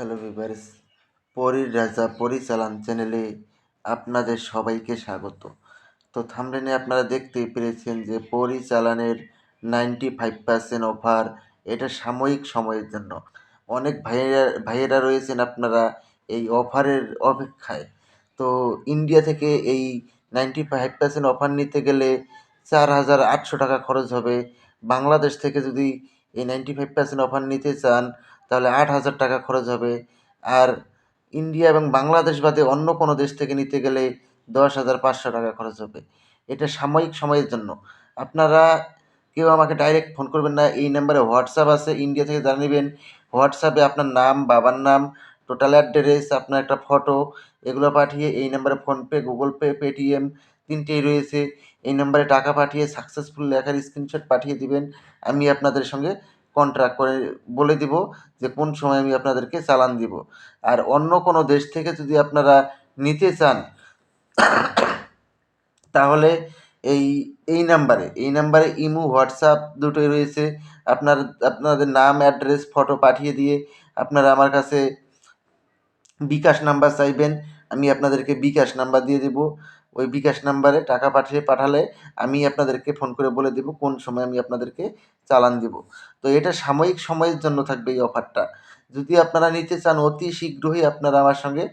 Viewers পরীর রাজা পরিচালন চ্যানেলে আপনাদের সবাইকে স্বাগত। তো থামলেনে আপনারা দেখতেই পেরেছেন যে পরিচালনের নাইনটি ফাইভ পার্সেন্ট অফার এটা সাময়িক সময়ের জন্য। অনেক ভাইয়েরা ভাইয়েরা রয়েছেন আপনারা এই অফারের অপেক্ষায়। তো ইন্ডিয়া থেকে এই নাইনটি ফাইভ পার্সেন্ট অফার নিতে গেলে চার হাজার আটশো টাকা খরচ হবে। বাংলাদেশ থেকে যদি এই নাইনটি ফাইভ পার্সেন্ট অফার নিতে চান তাহলে আট হাজার টাকা খরচ হবে। আর ইন্ডিয়া এবং বাংলাদেশ বাদে অন্য কোনো দেশ থেকে নিতে গেলে দশ হাজার পাঁচশো টাকা খরচ হবে। এটা সাময়িক সময়ের জন্য। আপনারা কেউ আমাকে ডাইরেক্ট ফোন করবেন না। এই নাম্বারে হোয়াটসঅ্যাপ আছে। ইন্ডিয়া থেকে যারা নেবেন। হোয়াটসঅ্যাপে আপনার নাম, বাবার নাম টোটাল অ্যাড্রেস আপনার একটা ফটো এগুলো পাঠিয়ে এই নাম্বারে ফোনপে গুগল পে পেটিএম তিনটেই রয়েছে। এই নাম্বারে টাকা পাঠিয়ে সাকসেসফুল লেখার স্ক্রিনশট পাঠিয়ে দিবেন। আমি আপনাদের সঙ্গে কন্ট্রাক্ট করে, বলে দিব যে কোন সময় আমি আপনাদেরকে চালান দিব। আর অন্য কোনো দেশ থেকে যদি আপনারা নিতে চান, তাহলে এই এই নাম্বারে এই নাম্বারে ইমো, হোয়াটসঅ্যাপ দুটোই রয়েছে। আপনার, আপনাদের নাম, অ্যাড্রেস, ফটো পাঠিয়ে দিয়ে আপনারা আমার কাছে বিকাশ নাম্বার চাইবেন, আমি আপনাদেরকে বিকাশ নাম্বার দিয়ে দেব। ওই বিকাশ নাম্বারে টাকা পাঠিয়ে পাঠালে আমি আপনাদেরকে ফোন করে বলে দেব কোন সময় আমি আপনাদেরকে চালান দেব। তো এটা সাময়িক সময়ের জন্য থাকবে এই অফারটা। যদি আপনারা নিতে চান, অতি শীঘ্রই আপনারা আমার সঙ্গে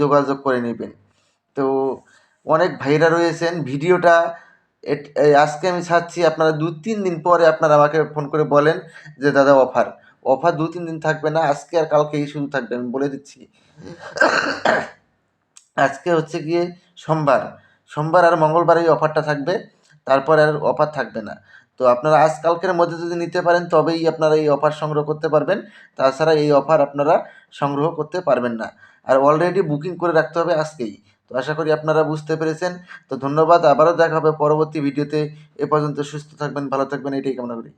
যোগাযোগ করে নেবেন। তো অনেক ভাইরা রয়েছেন, ভিডিওটা এই আজকে আমি ছাড়ছি, আপনারা দু, তিন দিন পরে আপনারা আমাকে ফোন করে বলেন যে, দাদা, অফার। অফার দু, তিন দিন থাকবে না, আজকে আর কালকেই শুধু থাকবে, আমি বলে দিচ্ছি। আজকে হচ্ছে গিয়ে সোমবার। সোমবার আর মঙ্গলবার এই অফারটা থাকবে, তারপর আর অফার থাকবে না। তো আপনারা আজ কালকের মধ্যে যদি নিতে পারেন, তবেই আপনারা এই অফার সংগ্রহ করতে পারবেন। তাছাড়া এই অফার আপনারা সংগ্রহ করতে পারবেন না। আর অলরেডি বুকিং করে রাখতে হবে আজকেই। তো আশা করি আপনারা বুঝতে পেরেছেন। তো ধন্যবাদ, আবারও দেখা হবে পরবর্তী ভিডিওতে। এ পর্যন্ত সুস্থ থাকবেন, ভালো থাকবেন, এটাই কামনা করি।